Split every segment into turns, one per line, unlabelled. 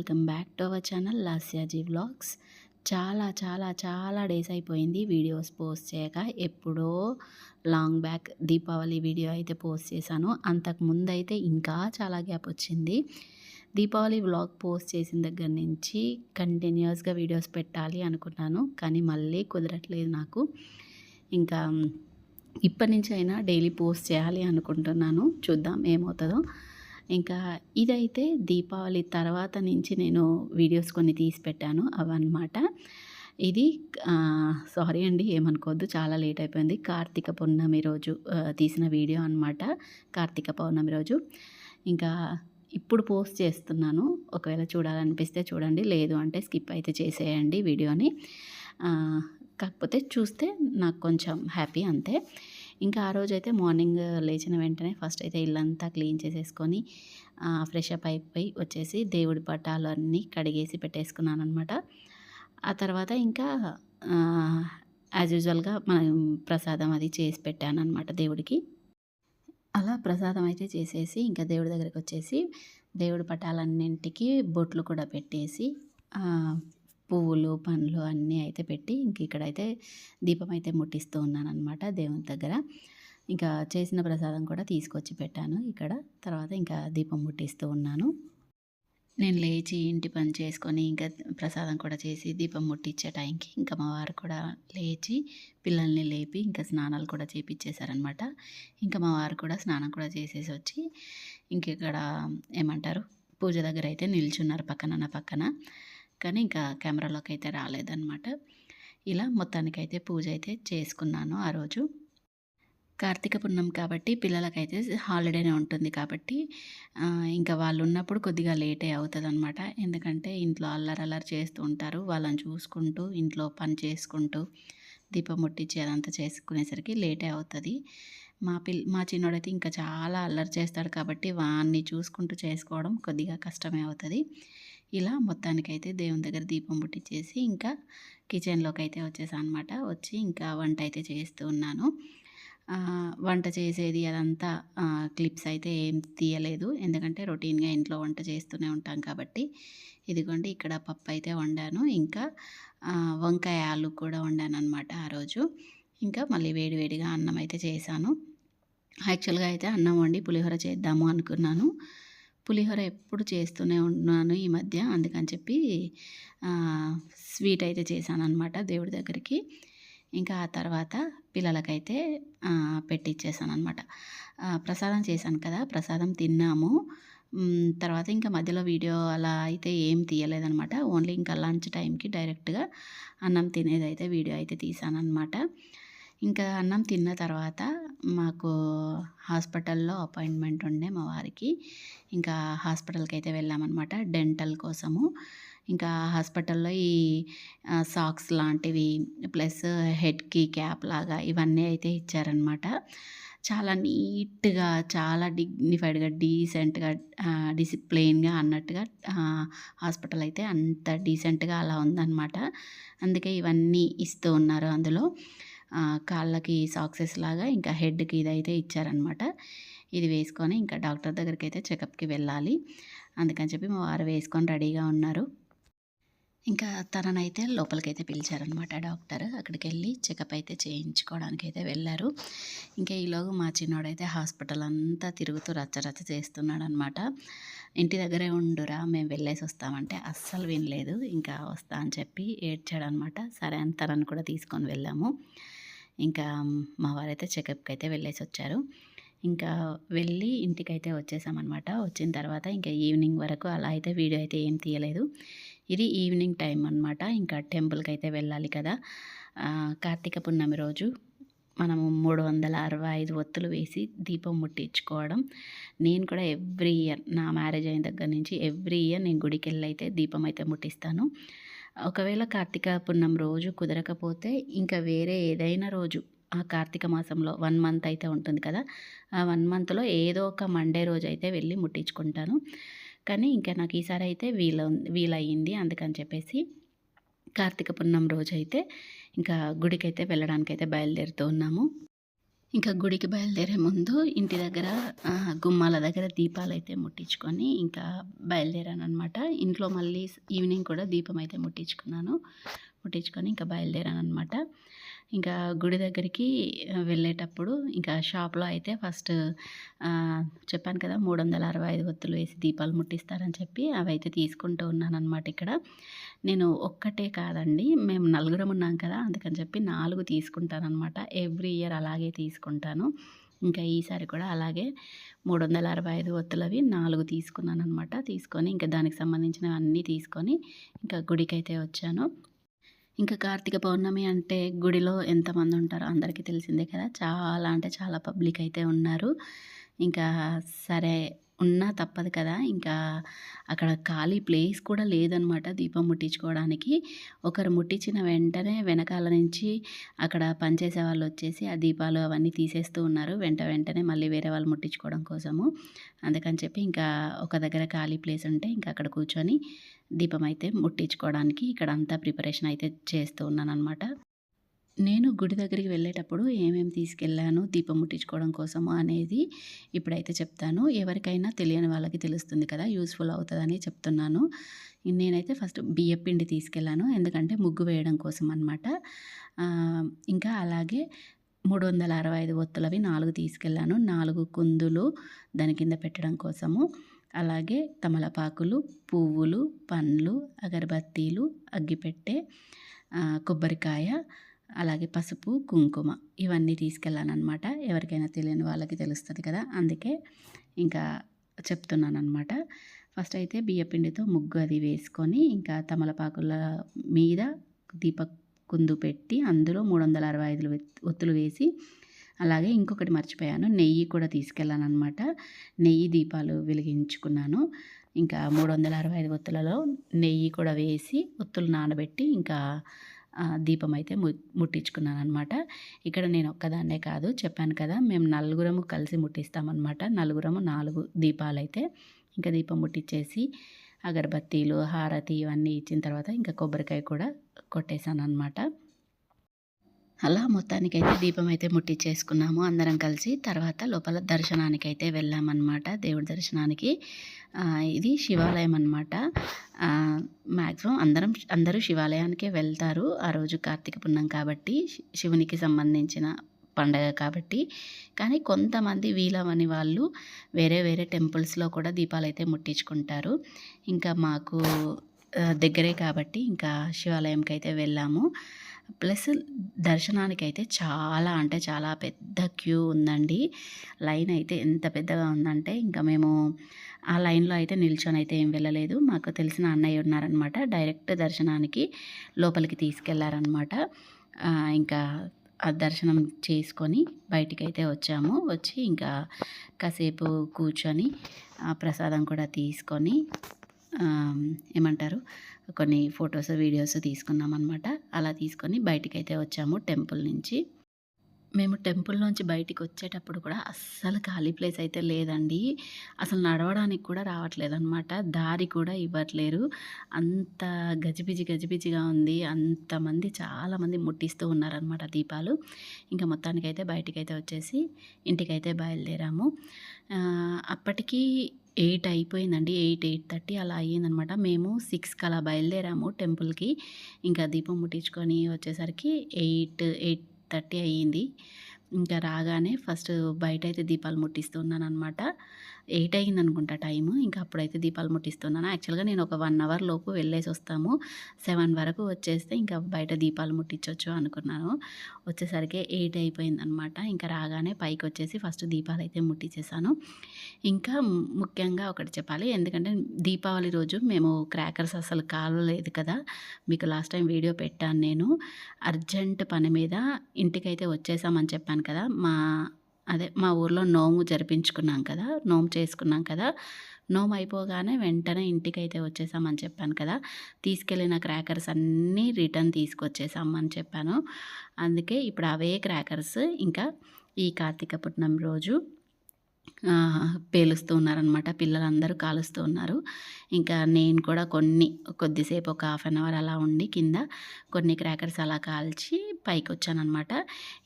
Welcome back to our channel Lasyaji vlogs. చాలా చాలా చాలా డేస్ అయిపోయింది వీడియోస్ పోస్ట్ చేయక. ఎప్పుడో లాంగ్ బ్యాక్ దీపావళి వీడియో అయితే పోస్ట్ చేశాను. అంతకు ముందు అయితే ఇంకా చాలా గ్యాప్ వచ్చింది. దీపావళి వ్లాగ్ పోస్ట్ చేసిన దగ్గర నుంచి కంటిన్యూస్గా వీడియోస్ పెట్టాలి అనుకున్నాను కానీ మళ్ళీ కుదరట్లేదు నాకు. ఇంకా ఇప్పటి నుంచి అయినా డైలీ పోస్ట్ చేయాలి అనుకుంటున్నాను. చూద్దాం ఏమవుతుందో. ఇంకా ఇదైతే దీపావళి తర్వాత నుంచి నేను వీడియోస్ కొన్ని తీసి పెట్టాను అవన్నమాట. ఇది సారీ అండి ఏమనుకోవద్దు చాలా లేట్ అయిపోయింది. కార్తీక పౌర్ణమి రోజు తీసిన వీడియో అనమాట కార్తీక పౌర్ణమి రోజు. ఇంకా ఇప్పుడు పోస్ట్ చేస్తున్నాను. ఒకవేళ చూడాలనిపిస్తే చూడండి లేదు అంటే స్కిప్ అయితే చేసేయండి వీడియోని. కాకపోతే చూస్తే నాకు కొంచెం హ్యాపీ అంతే. ఇంకా ఆ రోజు అయితే మార్నింగ్ లేచిన వెంటనే ఫస్ట్ అయితే ఇల్లంతా క్లీన్ చేసేసుకొని ఫ్రెష్ అప్ అయిపోయి వచ్చేసి దేవుడి పటాలు అన్నీ కడిగేసి పెట్టేసుకున్నాను అనమాట ఆ తర్వాత ఇంకా యాజ్ యూజువల్గా మనం ప్రసాదం అది చేసి పెట్టాను అనమాట దేవుడికి. అలా ప్రసాదం అయితే చేసేసి ఇంకా దేవుడి దగ్గరికి వచ్చేసి దేవుడి పటాలన్నింటికి బొట్లు కూడా పెట్టేసి పువ్వులు పండ్లు అన్నీ అయితే పెట్టి ఇంక ఇక్కడైతే దీపం అయితే ముట్టిస్తూ ఉన్నాను అనమాట దేవుని దగ్గర. ఇంకా చేసిన ప్రసాదం కూడా తీసుకొచ్చి పెట్టాను ఇక్కడ. తర్వాత ఇంకా దీపం ముట్టిస్తూ ఉన్నాను. నేను లేచి ఇంటి పని చేసుకొని ఇంకా ప్రసాదం కూడా చేసి దీపం ముట్టించే టైంకి ఇంకా మా వారు కూడా లేచి పిల్లల్ని లేపి ఇంకా స్నానాలు కూడా చేపించేశారనమాట ఇంకా మా వారు కూడా స్నానం కూడా చేసేసి వచ్చి ఇంక ఇక్కడ ఏమంటారు? పూజ దగ్గర అయితే నిల్చున్నారు పక్కన నా పక్కన. కానీ ఇంకా కెమెరాలోకి అయితే రాలేదన్నమాట. ఇలా మొత్తానికైతే పూజ అయితే చేసుకున్నాను ఆ రోజు. కార్తీక పుణ్యం కాబట్టి పిల్లలకైతే హాలిడేనే ఉంటుంది కాబట్టి ఇంకా వాళ్ళు ఉన్నప్పుడు కొద్దిగా లేటే అవుతుంది అనమాట ఎందుకంటే ఇంట్లో అల్లరి అల్లరి చేస్తూ ఉంటారు. వాళ్ళని చూసుకుంటూ ఇంట్లో పని చేసుకుంటూ దీపం ముట్టించి అదంతా చేసుకునేసరికి లేటే అవుతుంది. మా పిల్ మా చిన్నోడైతే ఇంకా చాలా అల్లరి చేస్తాడు కాబట్టి వాన్ని చూసుకుంటూ చేసుకోవడం కొద్దిగా కష్టమే అవుతుంది. ఇలా మొత్తానికైతే దేవుని దగ్గర దీపం పుట్టించేసి ఇంకా కిచెన్లోకి అయితే వచ్చేసాను అనమాట వచ్చి ఇంకా వంట అయితే చేస్తూ ఉన్నాను. వంట చేసేది అదంతా క్లిప్స్ అయితే ఏం తీయలేదు. ఎందుకంటే రొటీన్గా ఇంట్లో వంట చేస్తూనే ఉంటాం కాబట్టి. ఇదిగోండి ఇక్కడ పప్పు అయితే వండాను. ఇంకా వంకాయ ఆలు కూడా వండాను అనమాట ఆ రోజు. ఇంకా మళ్ళీ వేడివేడిగా అన్నం అయితే చేశాను. యాక్చువల్గా అయితే అన్నం వండి పులిహోర చేద్దాము అనుకున్నాను. పులిహోర ఎప్పుడు చేస్తూనే ఉన్నాను ఈ మధ్య. అందుకని చెప్పి స్వీట్ అయితే చేశాను అనమాట దేవుడి దగ్గరికి. ఇంకా ఆ తర్వాత పిల్లలకైతే పెట్టిచ్చేసాను అనమాట ప్రసాదం చేశాను కదా ప్రసాదం తిన్నాము. తర్వాత ఇంకా మధ్యలో వీడియో అలా అయితే ఏం తీయలేదనమాట ఓన్లీ ఇంకా లంచ్ టైంకి డైరెక్ట్గా అన్నం తినేది అయితే వీడియో అయితే తీసాను అనమాట ఇంకా అన్నం తిన్న తర్వాత మాకు హాస్పిటల్లో అపాయింట్మెంట్ ఉండే మా వారికి. ఇంకా హాస్పిటల్కి అయితే వెళ్ళామన్నమాట డెంటల్ కోసము. ఇంకా హాస్పిటల్లో ఈ సాక్స్ లాంటివి ప్లస్ హెడ్కి క్యాప్ లాగా ఇవన్నీ అయితే ఇచ్చారనమాట చాలా నీట్గా చాలా డిగ్నిఫైడ్గా డీసెంట్గా డిసిప్లైన్గా అన్నట్టుగా హాస్పిటల్ అయితే అంత డీసెంట్గా అలా ఉందన్నమాట. అందుకే ఇవన్నీ ఇస్తూ ఉన్నారు అందులో. కాళ్ళకి సాక్సెస్ లాగా ఇంకా హెడ్కి ఇదైతే ఇచ్చారనమాట ఇది వేసుకొని ఇంకా డాక్టర్ దగ్గరికి అయితే చెకప్కి వెళ్ళాలి. అందుకని చెప్పి మా వారు వేసుకొని రెడీగా ఉన్నారు. ఇంకా తననైతే లోపలికైతే పిలిచారనమాట డాక్టర్. అక్కడికి వెళ్ళి చెకప్ అయితే చేయించుకోవడానికి అయితే వెళ్ళారు. ఇంకా ఈలోగా మా చిన్నోడైతే హాస్పిటల్ అంతా తిరుగుతూ రచ్చ రచ్చ చేస్తున్నాడు అనమాట ఇంటి దగ్గరే ఉండురా మేము వెళ్ళేసి వస్తామంటే అస్సలు వినలేదు. ఇంకా వస్తా అని చెప్పి ఏడ్చాడనమాట సరే అని తనను కూడా తీసుకొని వెళ్ళాము. ఇంకా మా వారైతే చెకప్కి అయితే వెళ్ళేసి వచ్చారు ఇంకా వెళ్ళి ఇంటికైతే వచ్చేసామన్నమాట వచ్చిన తర్వాత ఇంకా ఈవినింగ్ వరకు అలా అయితే వీడియో అయితే ఏం తీయలేదు. ఇది ఈవినింగ్ టైం అనమాట ఇంకా టెంపుల్కి అయితే వెళ్ళాలి కదా. కార్తీక పున్నమి రోజు మనము మూడు వందల అరవై ఐదు ఒత్తులు వేసి దీపం ముట్టించుకోవడం. నేను కూడా ఎవ్రీ ఇయర్ నా మ్యారేజ్ అయిన దగ్గర నుంచి ఎవ్రీ ఇయర్ నేను గుడికి వెళ్ళి అయితే దీపం అయితే ముట్టిస్తాను. ఒకవేళ కార్తీక పున్నం రోజు కుదరకపోతే ఇంకా వేరే ఏదైనా రోజు ఆ కార్తీక మాసంలో వన్ మంత్ అయితే ఉంటుంది కదా ఆ వన్ మంత్లో ఏదో ఒక మండే రోజు అయితే వెళ్ళి ముట్టించుకుంటాను. కానీ ఇంకా నాకు ఈసారి అయితే వీల వీలయ్యింది. అందుకని చెప్పేసి కార్తీక పున్నం రోజు అయితే ఇంకా గుడికైతే వెళ్ళడానికైతే వెళ్ళడానికి అయితే బయలుదేరుతూ ఉన్నాము. ఇంకా గుడికి బయలుదేరే ముందు ఇంటి దగ్గర గుమ్మాల దగ్గర దీపాలైతే ముట్టించుకొని ఇంకా బయలుదేరాననమాట ఇంట్లో మళ్ళీ ఈవినింగ్ కూడా దీపం అయితే ముట్టించుకున్నాను. ముట్టించుకొని ఇంకా బయలుదేరాను అనమాట ఇంకా గుడి దగ్గరికి వెళ్ళేటప్పుడు ఇంకా షాప్లో అయితే ఫస్ట్ చెప్పాను కదా మూడు వందల అరవై ఐదు ఒత్తులు వేసి దీపాలు ముట్టిస్తారని చెప్పి అవి అయితే తీసుకుంటూ ఉన్నానమాట ఇక్కడ. నేను ఒక్కటే కాదండి మేము నలుగురం ఉన్నాం కదా అందుకని చెప్పి నాలుగు తీసుకుంటానమాట ఎవ్రీ ఇయర్ అలాగే తీసుకుంటాను. ఇంకా ఈసారి కూడా అలాగే మూడు వందల అరవై ఐదు ఒత్తులవి నాలుగు తీసుకున్నాను అనమాట తీసుకొని ఇంకా దానికి సంబంధించినవి అన్నీ తీసుకొని ఇంకా గుడికి అయితే వచ్చాను. ఇంకా కార్తీక పౌర్ణమి అంటే గుడిలో ఎంతమంది ఉంటారో అందరికీ తెలిసిందే కదా. చాలా అంటే చాలా పబ్లిక్ అయితే ఉన్నారు. ఇంకా సరే ఉన్నా తప్పదు కదా! ఇంకా అక్కడ ఖాళీ ప్లేస్ కూడా లేదనమాట దీపం ముట్టించుకోవడానికి. ఒకరు ముట్టించిన వెంటనే వెనకాల నుంచి అక్కడ పనిచేసే వాళ్ళు వచ్చేసి ఆ దీపాలు అవన్నీ తీసేస్తూ ఉన్నారు. వెంట వెంటనే మళ్ళీ వేరే వాళ్ళు ముట్టించుకోవడం కోసము. అందుకని చెప్పి ఇంకా ఒక దగ్గర ఖాళీ ప్లేస్ ఉంటే ఇంకా అక్కడ కూర్చొని దీపం అయితే ముట్టించుకోవడానికి ఇక్కడ అంతా ప్రిపరేషన్ అయితే చేస్తూ ఉన్నాను అనమాట నేను గుడి దగ్గరికి వెళ్ళేటప్పుడు ఏమేమి తీసుకెళ్ళాను దీపం ముట్టించుకోవడం కోసము అనేది ఇప్పుడైతే చెప్తాను. ఎవరికైనా తెలియని వాళ్ళకి తెలుస్తుంది కదా యూస్ఫుల్ అవుతుందని చెప్తున్నాను. నేనైతే ఫస్ట్ బియ్యం పిండి తీసుకెళ్ళాను. ఎందుకంటే ముగ్గు వేయడం కోసం అనమాట ఇంకా అలాగే మూడు వందల అరవై ఐదు ఒత్తులవి నాలుగు తీసుకెళ్ళాను. నాలుగు కుందులు దాని కింద పెట్టడం కోసము. అలాగే తమలపాకులు పువ్వులు పండ్లు అగరబత్తీలు అగ్గిపెట్టె కొబ్బరికాయ అలాగే పసుపు కుంకుమ ఇవన్నీ తీసుకెళ్ళాను అనమాట ఎవరికైనా తెలియని వాళ్ళకి తెలుస్తుంది కదా అందుకే ఇంకా చెప్తున్నాను అనమాట ఫస్ట్ అయితే బియ్యపిండితో ముగ్గు అది వేసుకొని ఇంకా తమలపాకుల మీద దీప కుందు పెట్టి అందులో మూడు వందల అరవై ఐదు ఒత్తులు వేసి అలాగే ఇంకొకటి మర్చిపోయాను నెయ్యి కూడా తీసుకెళ్ళాను అనమాట నెయ్యి దీపాలు వెలిగించుకున్నాను. ఇంకా మూడు వందల అరవై ఐదు ఒత్తులలో నెయ్యి కూడా వేసి ఒత్తులు నానబెట్టి ఇంకా దీపం అయితే ము ముట్టించుకున్నాను అనమాట ఇక్కడ నేను ఒక్కదాన్నే కాదు చెప్పాను కదా మేము నలుగురము కలిసి ముట్టిస్తామన్నమాట. నలుగురము నాలుగు దీపాలు అయితే ఇంకా దీపం ముట్టించేసి అగరబత్తీలు హారతి ఇవన్నీ ఇచ్చిన తర్వాత ఇంకా కొబ్బరికాయ కూడా కొట్టేశాను అనమాట అలా మొత్తానికైతే దీపం అయితే ముట్టించేసుకున్నాము అందరం కలిసి తర్వాత లోపల దర్శనానికి అయితే వెళ్ళామన్నమాట. దేవుడి దర్శనానికి. ఇది శివాలయం అనమాట మ్యాక్సిమం అందరం అందరూ శివాలయానికే వెళ్తారు. ఆ రోజు కార్తీక పుణ్యం కాబట్టి శివునికి సంబంధించిన పండగ కాబట్టి. కానీ కొంతమంది వీలవని వాళ్ళు వేరే వేరే టెంపుల్స్లో కూడా దీపాలు అయితే ముట్టించుకుంటారు. ఇంకా మాకు దగ్గరే కాబట్టి ఇంకా శివాలయంకి అయితే వెళ్ళాము. ప్లస్ దర్శనానికి అయితే చాలా అంటే చాలా పెద్ద క్యూ ఉందండి. లైన్ అయితే ఎంత పెద్దగా ఉందంటే ఇంకా మేము ఆ లైన్లో అయితే నిల్చొని అయితే ఏం వెళ్ళలేదు. మాకు తెలిసిన అన్నయ్య ఉన్నారనమాట డైరెక్ట్ దర్శనానికి లోపలికి తీసుకెళ్ళారనమాట ఇంకా ఆ దర్శనం చేసుకొని బయటికి అయితే వచ్చాము. వచ్చి ఇంకా కాసేపు కూర్చొని ఆ ప్రసాదం కూడా తీసుకొని ఏమంటారు? కొన్ని ఫొటోస్ వీడియోస్ తీసుకున్నాం అనమాట అలా తీసుకొని బయటికి అయితే వచ్చాము టెంపుల్ నుంచి. మేము టెంపుల్లోంచి బయటికి వచ్చేటప్పుడు కూడా అస్సలు ఖాళీ ప్లేస్ అయితే లేదండి. అసలు నడవడానికి కూడా రావట్లేదు అనమాట దారి కూడా ఇవ్వట్లేరు. అంత గజిబిజి గజిబిజిగా ఉంది. అంతమంది చాలామంది ముట్టిస్తూ ఉన్నారనమాట దీపాలు. ఇంకా మొత్తానికైతే బయటికైతే వచ్చేసి ఇంటికైతే బయలుదేరాము. అప్పటికీ ఎయిట్ అయిపోయిందండి. ఎయిట్ ఎయిట్ థర్టీ అలా అయ్యిందనమాట. మేము సిక్స్కి అలా బయలుదేరాము టెంపుల్కి. ఇంకా దీపం ముట్టించుకొని వచ్చేసరికి ఎయిట్ ఎయిట్ థర్టీ అయ్యింది. ఇంకా రాగానే ఫస్ట్ బయట అయితే దీపాలు ముట్టిస్తున్నాను అనమాట ఎయిట్ అయ్యింది అనుకుంటా టైము. ఇంకా అప్పుడైతే దీపాలు ముట్టిస్తున్నాను. యాక్చువల్గా నేను ఒక వన్ అవర్ లోపు వెళ్ళేసి వస్తాము సెవెన్ వరకు వచ్చేస్తే ఇంకా బయట దీపాలు ముట్టించవచ్చు అనుకున్నాను. వచ్చేసరికి ఎయిట్ అయిపోయింది అనమాట ఇంకా రాగానే పైకి వచ్చేసి ఫస్ట్ దీపాలు అయితే ముట్టించేసాను ఇంకా ముఖ్యంగా ఒకటి చెప్పాలి. ఎందుకంటే దీపావళి రోజు మేము క్రాకర్స్ అసలు కాలలేదు కదా. మీకు లాస్ట్ టైం వీడియో పెట్టాను నేను. అర్జెంట్ పని మీద ఇంటికైతే వచ్చేసామని చెప్పాను. కదా మా అదే మా ఊర్లో నోము జరిపించుకున్నాం కదా నోము చేసుకున్నాం కదా నోము అయిపోగానే వెంటనే ఇంటికైతే వచ్చేసామని చెప్పాను కదా తీసుకెళ్ళిన క్రాకర్స్ అన్నీ రిటర్న్ తీసుకొచ్చేసామని చెప్పాను. అందుకే ఇప్పుడు అవే క్రాకర్స్ ఇంకా ఈ కార్తీక పుట్నం రోజు పేలుస్తూ ఉన్నారనమాట. పిల్లలందరూ కాలుస్తూ ఉన్నారు. ఇంకా నేను కూడా కొన్ని కొద్దిసేపు ఒక హాఫ్ అన్ అవర్ అలా ఉండి కింద కొన్ని క్రాకర్స్ అలా కాల్చి పైకొచ్చాననమాట.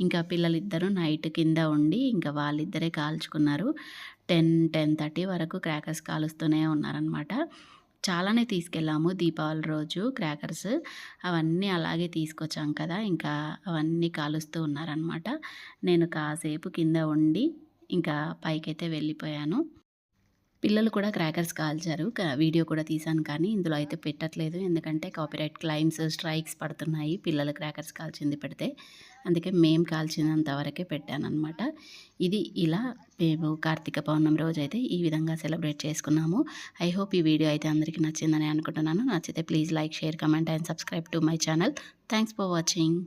ఇంకా పిల్లలిద్దరూ నైట్ కింద ఉండి ఇంకా వాళ్ళిద్దరే కాల్చుకున్నారు. 10, 10:30 వరకు క్రాకర్స్ కాలుస్తూనే ఉన్నారనమాట. చాలానే తీసుకెళ్ళాము దీపావళి రోజు క్రాకర్స్. అవన్నీ అలాగే తీసుకొచ్చాం కదా! ఇంకా అవన్నీ కాలుస్తూ ఉన్నారనమాట. నేను కాసేపు కింద ఉండి ఇంకా పైకైతే వెళ్ళిపోయాను. పిల్లలు కూడా క్రాకర్స్ కాల్చారు. వీడియో కూడా తీశాను కానీ ఇందులో అయితే పెట్టట్లేదు. ఎందుకంటే కాపీరైట్ క్లైమ్స్ స్ట్రైక్స్ పడుతున్నాయి పిల్లలు క్రాకర్స్ కాల్చింది పెడితే. అందుకే మేము కాల్చినంత వరకే పెట్టానమాట ఇది ఇలా మేము కార్తీక పౌర్ణమి రోజైతే ఈ విధంగా సెలబ్రేట్ చేసుకున్నాము. ఐ హోప్ ఈ వీడియో అయితే అందరికీ నచ్చిందని అనుకుంటున్నాను. నచ్చితే please like, share, comment and subscribe to my channel. Thanks for watching.